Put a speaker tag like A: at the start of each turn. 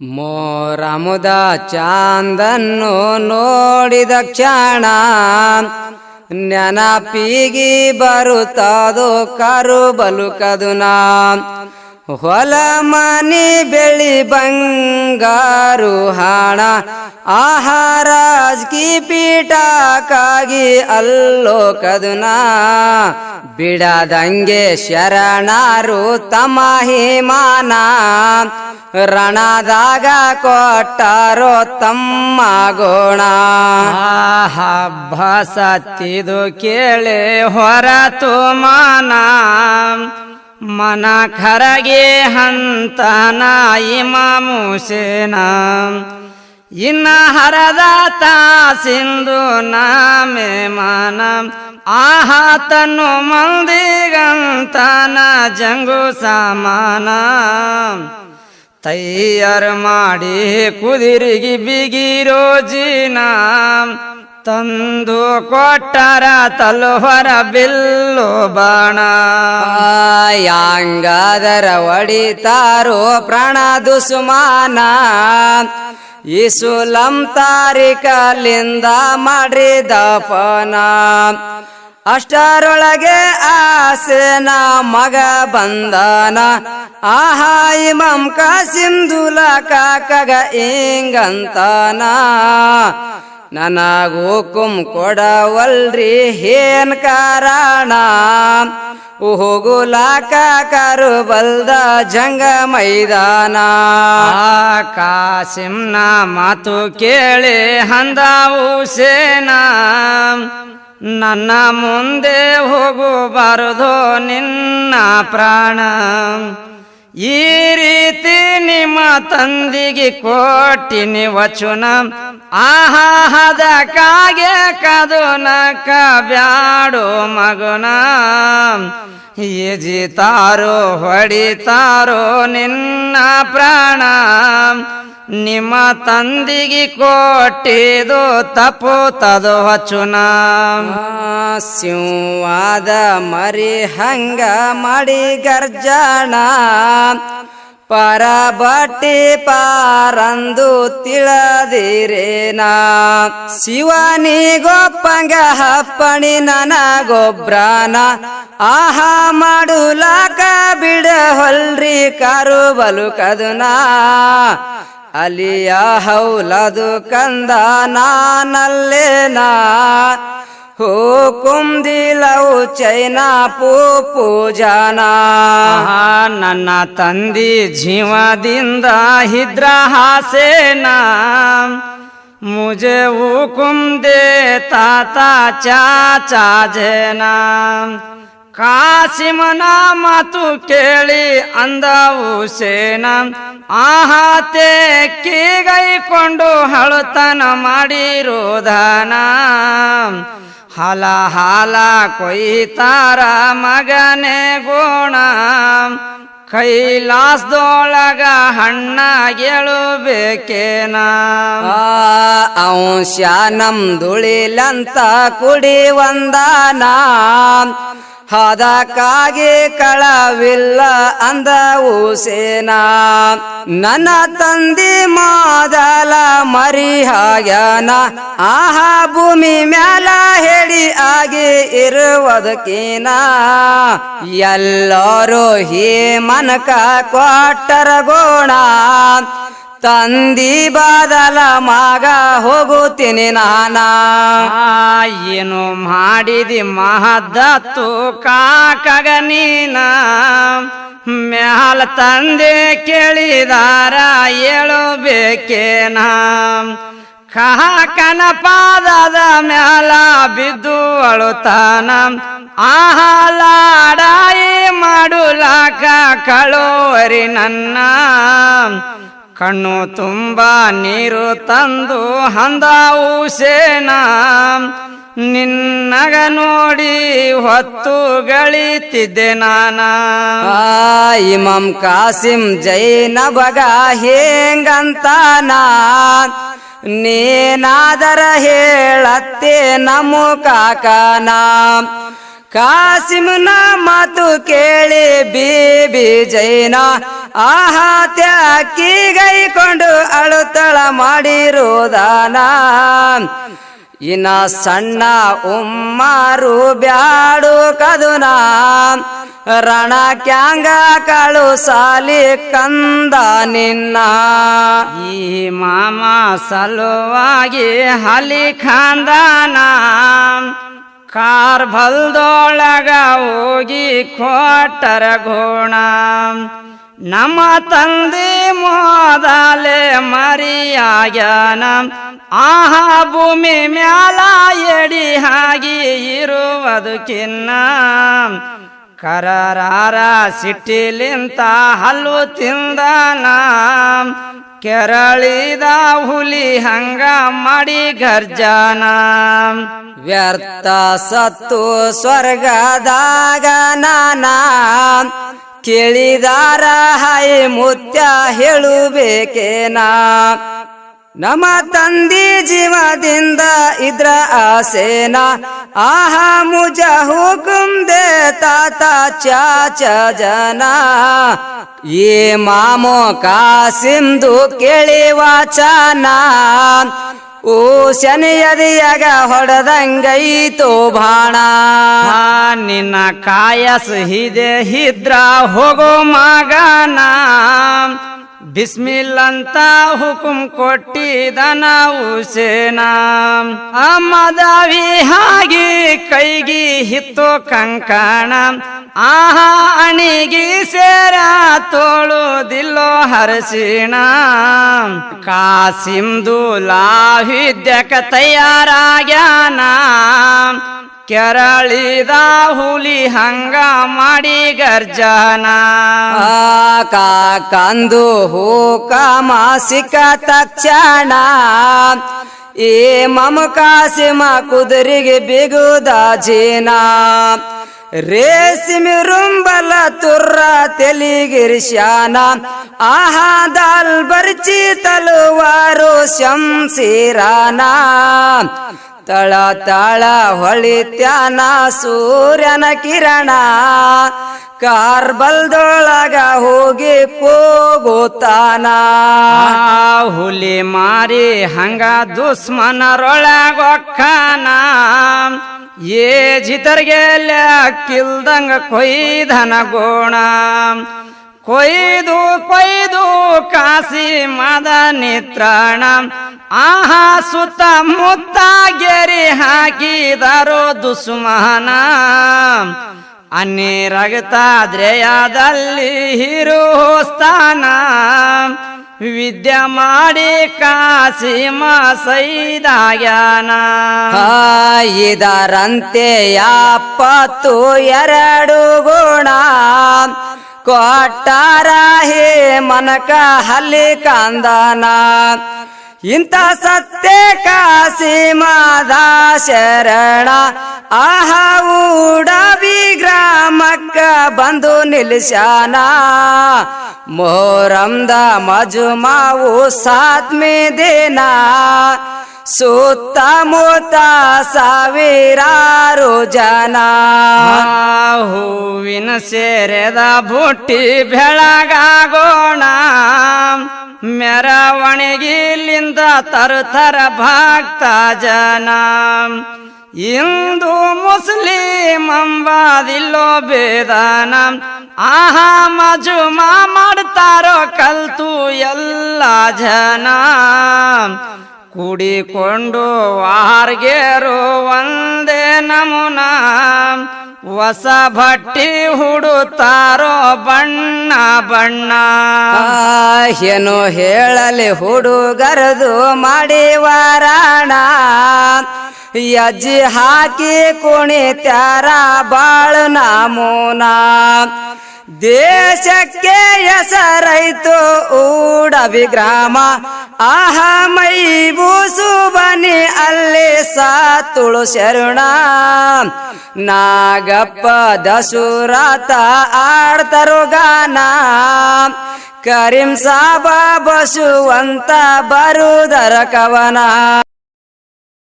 A: ಮೋರಮುದ ಚಾಂದನ್ನು ನೋಡಿದ ಕ್ಷಣ ನೆನಪಿಗಿ ಬರುತ್ತದು ಕರು ಬಲುಕದುನ ಹೊಲ ಮನೆ ಬೆಳಿ ಬಂಗಾರು ಹಣ ಆಹಾರಾಜ್ಕಿ ಪೀಠಕ್ಕಾಗಿ ಅಲ್ಲೋ ಕದುನ ಬಿಡದಂಗೆ ಶರಣರು ತಮ ಹಿಮಾನ, ರಣದಾಗ ಕೊಟ್ಟಾರೋ ತಮ್ಮ ಗುಣ.
B: ಹಬ್ಬ ಸತ್ತಿದು ಕೇಳಿ ಹೊರತು ಮಾನ. ಮನ ಖರಗೆ ಹಂತ ನಾಯಿ ಮಾಮೂಸೇನ. ಇನ್ನ ಹರದ ಸಿಂಧು ನಾಮೆ ಮಾನ. ಆಹಾತನು ಮಂದಿಗಂತನ ಜಂಗು ಸಮಾನ. ತೈಯರ್ ಮಾಡಿ ಕುದಿರಿಗಿ ಬಿಗಿರೋ ಜೀನ ತಂದು ಕೊಟ್ಟರ ತಲುವರ ಬಿಲ್ಲು ಬಾಣ.
A: ಯಾಂಗಾದರ ಒಡಿತಾರೋ ಪ್ರಾಣ ದುಸುಮಾನ. ಇಸುಲಂ ತಾರಿಕಲಿಂದ ಮಾಡಿದ ಪನ. ಅಷ್ಟರೊಳಗೆ ಆಸೆನ ಮಗ ಬಂದನ. ಆಹಾ, ಇಮಂ ಕಾಸಿಂದುಲ ಕಾಕಗ ಇಂಗಂತನ. ನನಗೂ ಕುಂ ಕೊಡವಲ್ರಿ, ಏನ್ ಕಾರಣ? ಕರು ಬಲ್ದ ಜಂಗ ಮೈದಾನ.
B: ಕಾಸಿಂನ ಮಾತು ಕೇಳಿ ಹಂದಾವು ಸೇನಾ. ನನ್ನ ಮುಂದೆ ಹೋಗಬಾರದು ನಿನ್ನ ಪ್ರಾಣ. ಈ ರೀತಿ ನಿಮ್ಮ ತಂದಿಗೆ ಕೋಟಿ ವಚನ ಆಹಾದ ಕಾಗೆ ಕದುನಕ ಬ್ಯಾಡು ಮಗುನ. ಈಜಿತಾರೋ ಹೊಡಿತಾರೋ ನಿನ್ನ ಪ್ರಾಣ. ನಿಮ್ಮ ತಂದಿಗೆ ಕೊಟ್ಟಿದು ತಪ್ಪು, ತದು ಹಚುನ
A: ಸಿಂವಾದ ಮರಿ ಹಂಗ ಮಾಡಿ ಗರ್ಜಣ. ಪರ ಬಟ್ಟಿ ಪಾರಂದು ತಿಳದಿರೇನ ಶಿವನಿ ಗೊಪ್ಪಂಗ ಹಪ್ಪಣಿ ನನ ಗೊಬ್ರಾನ. ಆಹಾ ಮಾಡುಲಾಕ ಬಿಡ ಹೊಲ್ರಿ ಕಾರು ಬಲು ಕದುನ. ಅಲಿಯ ಹೌಲದು ಕಂದ ನಾನಲ್ಲೇನಾ? ಹೋ ಕುಂದಿಲವು ಚೈನ ಪೂ ಪೂಜಾನ.
B: ನನ್ನ ತಂದಿ ಜೀವದಿಂದ ಹಿದ್ರ ಹಾಸೇನ. ಮುಜೆ ಹುಕುಂ ದೇ ತಾತ ಚಾಚಾ ಜೇನ. ಕಾಸಿಮನ ಮಾತು ಕೇಳಿ ಅಂದವು ಸೇನ. ಆಹಾತೆ ಕೀಗೈಕೊಂಡು ಹಳುತನ ಮಾಡಿರೋಧನ ಹಲ ಹಾಲ ಕೊಯ್ತಾರ ಮಗನೇ ಗೋಣ. ಕೈಲಾಸದೊಳಗ ಹಣ್ಣ ಗೆಳುಬೇಕೇನ
A: ಅಂಶ ನಮ್ದುಳಿಲಂತ ಕುಡಿ ಒಂದಾನ ಹದಕ್ಕಾಗಿ ಕಳವಿಲ್ಲ ಅಂದ ಸೇನಾ ನನ್ನ ತಂದಿ ಮಾದಲ ಮರಿ ಹಾಗ್ಯಾನ ಆಹಾ, ಭೂಮಿ ಮ್ಯಾಲ ಹೇಳಿ ಆಗಿ ಇರುವುದಕ್ಕೇನ? ಎಲ್ಲರೂ ಹೇ ಮನಕ ಕೊಟ್ಟರ ಗೋಣ ತಂದಿ ಬಾದಲ ಮಗ ಹೋಗುತ್ತೀನಿ ನಾನ.
B: ಏನು ಮಾಡಿದಿ ಮಹದತ್ತು ಕಾಕಗ ನೀನ. ಮ್ಯಾಲ ತಂದೆ ಕೇಳಿದಾರ ಹೇಳಬೇಕೇನ ಕಾಕನ ಪಾದದ ಮ್ಯಾಲ ಬಿದ್ದು ಅಳುತ್ತಾನ ಆಹಲಾಡಾಯಿ ಮಾಡುಲಾಕ ಕಳೋರಿ ನನ್ನ. ಕಣ್ಣು ತುಂಬ ನೀರು ತಂದು ಹಂದಾವು ಸೇನ. ನಿನ್ನಗ ನೋಡಿ ಹೊತ್ತು ಗಳಿತಿದ್ದೆ ನಾನ.
A: ಇಮಂ ಕಾಸಿಂ ಜೈನ ಬಗ ಹೇಂಗಂತಾನ ನೇನಾದರ ಹೇಳತ್ತೆ ನಮು ಕಾಕನ ಕಾಸಿಮನ ಮಾತು ಕೇಳಿ ಬೀಬಿ ಜೈನ ಆಹಾ ತ್ಯಾಕಿ ಗೈಕೊಂಡು ಅಳುತ್ತಳ ಮಾಡಿರುವುದಾನ ಇನ್ನ ಸಣ್ಣ ಉಮ್ಮಾರು ಬ್ಯಾಡು ಕದುನ. ರಣ ಕ್ಯಾಂಗ ಕಳು ಸಾಲಿ ಕಂದ ನಿನ್ನ.
B: ಈ ಮಾಮ ಸಲುವಾಗಿ ಹಲಿ ಖಾಂದಾನ. ಕಾರ್ ಬಲ್ದೊಳಗ ಹೋಗಿ ಕೊಟ್ಟರ ಗುಣ. ನಮ್ಮ ತಂದೆ ಮೋದಲೆ ಮರಿಯಾಗ್ಯಾನ. ಆಹಾ ಭೂಮಿ ಮ್ಯಾಲ ಎಡಿ ಹಾಗೆ ಇರುವುದಕ್ಕಿನ್ನ ಕರಾರ ಸಿಟ್ಟಿಲಿಂತ ಹಲ್ಲು ತಿಂದನ. ಕೆರಳಿದ ಹುಲಿ ಹಂಗ ಮಾಡಿ ಗರ್ಜನ.
A: ವ್ಯರ್ಥ ಸತ್ತು ಸ್ವರ್ಗದಾಗ ನಾನಾ ಕೇಳಿದಾರ ಹೈ ಮುತ್ಯ ಹೇಳುಬೇಕೇನಾ? ನಮ್ಮ ತಂದಿ ಜೀವದಿಂದ ಇದ್ರ ಆಸೇನ? ಆಹ ಮುಜ ಹುಕುಂ ದೇ ತಾತ ಚಾಚ ಜನ. ಏ ಮಾಮೋ ಕಾಸಿಂದು ಕೇಳಿ ವಾಚನ. ಓ ಶನಿಯದಿಯಾಗ ಹೊಡೆದಂಗೈತೋ ಬಾಣ
B: ನಿನ್ನ ಕಾಯಸ್ ಹಿದೆ ಹಿದ್ರ ಹೋಗೋ ಮಗನ. ಬಿಸ್ಮಿಲ್ ಅಂತ ಹುಕುಂ ಕೊಟ್ಟಿದ ನಾವು ಸೇನಾ. ಮದವಿ ಹಾಗೆ ಕೈಗಿ ಹಿತ್ತು ಕಂಕಣ. ಆಹಾ ಅಣಿಗಿ ಸೇರ ತೋಳುದಿಲ್ಲೋ ಹರಸಿಣ. ಕಾಸಿಂದು ಲಾಹಿದ್ಯಕ ತಯಾರಾಗ್ಯಾನ. ಕೆರಳಿದ ಹುಲಿ ಹಂಗ ಮಾಡಿ ಗರ್ಜನ.
A: ಕಂದು ಹೂಕ ಮಾಸಿಕ ತಕ್ಷಣ ಏ ಮಮ ಕಾಸಿಮ ಕುದುರೆಗೆ ಬಿಗುದ ಜೀನ. ರೇಸಿಮಿ ರುಂಬಲ ತುರ್ರ ಆಹಾ ದಲ್ ಬರ್ಚಿ ತಲುವಾರು ಶಂಸೀರಾನ ತಳ ತಳ ಹೊಳಿತ್ಯಾನ ಸೂರ್ಯನ ಕಿರಣ. ಕಾರ್ಬಲ್ದೊಳಗ ಹೋಗಿ ಕೂಗುತ್ತಾನ.
B: ಹುಲಿ ಮಾರಿ ಹಂಗ ದುಶ್ಮನರೊಳಗೊಕ್ಕನ. ಏ ಜಿತರ್ಗೆ ಕಿಲ್ದಂಗ ಕೊಯ್ದನ ಗೋಣ. ಕೊಯ್ದು ಕೊಯ್ದು ಕಾಸಿ ಮದ ನಿತ್ರಣ. ಆಹಾ ಸುತ್ತ ಮುತ್ತ ಗೆರಿ ಹಾಕಿದರು ದುಸ್ಮನ ಅನ್ನಿ ರಗತಾದ್ರೆಯದಲ್ಲಿ ಹಿರುಸ್ತಾನ ವಿದ್ಯೆ ಮಾಡಿ ಕಾಸಿ ಸೈದಾಗ್ಯಾನ
A: ಇದರಂತೆ ಯಾಪತ್ತು ಎರಡು ಗುಣ. ಕೊಟ್ಟಾರ ಹೇ ಮನಕ ಹಲ್ಲಿ ಕಂದನ. ಇಂಥ ಸತ್ಯ ಕಾಸಿಮದ ಶರಣ. ಆಹ ಉಡವಿ ಗ್ರಾಮಕ್ಕ ಬಂದು ನಿಲ್ಸ್ಯಾನ. ಮೊಹರಂದ ಮಜುಮಾವು ಸಾತ್ಮಿ ದಿನ. ಸುತ್ತಮುತ್ತ ಸಾವಿರಾರು ಜನ.
B: ಹೂವಿನ ಸೇರೆದ ಬುಟ್ಟಿ ಬೆಳಗಾಗೋಣ. ಮೆರವಣಿಗಿಲಿಂದ ತರುತರ ಭಕ್ತ ಜನ. ಇಂದು ಮುಸ್ಲಿಂ ಅಂಬಾದಿಲ್ಲೋ ಬೇದನ. ಆಹಾ, ಮಜುಮಾ ಮಾಡ್ತಾರೋ ಕಲ್ತು ಎಲ್ಲ ಜನ. ಕೂಡಿಕೊಂಡು ವಾರ್ಗೇರು ಒಂದೇ ನಮುನ. ಹೊಸ ಭಟ್ಟಿ ಹುಡುತ್ತಾರೋ ಬಣ್ಣ ಬಣ್ಣ.
A: ಏನು ಹೇಳಲಿ ಹುಡುಗರದು ಮಾಡಿ ವಾರಾಣ ಯಜ್ಜಿ ಹಾಕಿ ಕುಣಿತ್ಯಾರ ಬಾಳು ನಾಮೂನ. ದೇಶಕ್ಕೆ ಹೆಸರೈತು ಗ್ರಾಮ. ಆಹ, ಮೈ ಬೂಸು ಬನಿ ಅಲ್ಲಿ ಸಾತುಳು ಶರಣ. ನಾಗಪ್ಪ ದಸುರಾತ ಆಡ್ತರು ಗಾನ. ಕರೀಂ ಸಾಬ ಬಸುವಂತ ಬರುದರ ಕವನ.